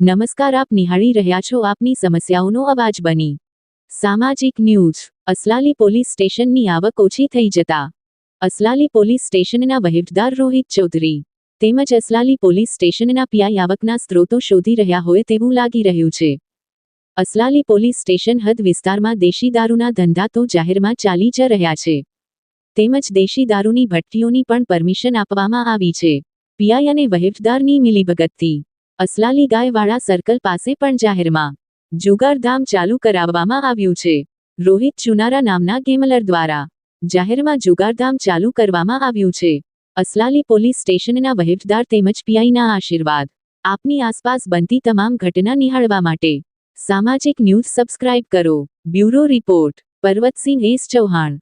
નમસ્કાર, આપ નિહાળી રહ્યા છો આપની સમસ્યાઓનો અવાજ બની. સામાજિક ન્યૂઝ. અસલાલી પોલીસ સ્ટેશનની આવક ઓછી થઈ જતા. અસલાલી પોલીસ સ્ટેશનના વહીવટદાર રોહિત ચૌધરી તેમજ અસલાલી પોલીસ સ્ટેશનના પીઆઈ આવકના સ્ત્રોતો શોધી રહ્યા હોય તેવું લાગી રહ્યું છે. અસલાલી પોલીસ સ્ટેશન હદ વિસ્તારમાં દેશી દારૂના ધંધા તો જાહેરમાં ચાલી જ રહ્યા છે. તેમજ દેશી દારૂની ભઠ્ઠીઓની પણ પરમિશન આપવામાં આવી છે. પીઆઈ અને વહીવટદારની મિલીભગતથી અસલાલી ગાયવાળા સર્કલ પાસે પણ જાહેરમાં જુગારધામ ચાલુ કરાવવામાં આવ્યું છે. રોહિત ચુનારા નામના ગેમલર દ્વારા જાહેરમાં જુગારધામ ચાલુ કરવામાં આવ્યું છે. અસલાલી પોલીસ સ્ટેશનના વહીવટદાર તેમજ પીઆઈના આશીર્વાદ, આપની આસપાસ બનતી તમામ ઘટના નિહાળવા માટે. સામાજિક ન્યૂઝ સબસ્ક્રાઇબ કરો. Bureau report, Parvatsinh S Chauhan.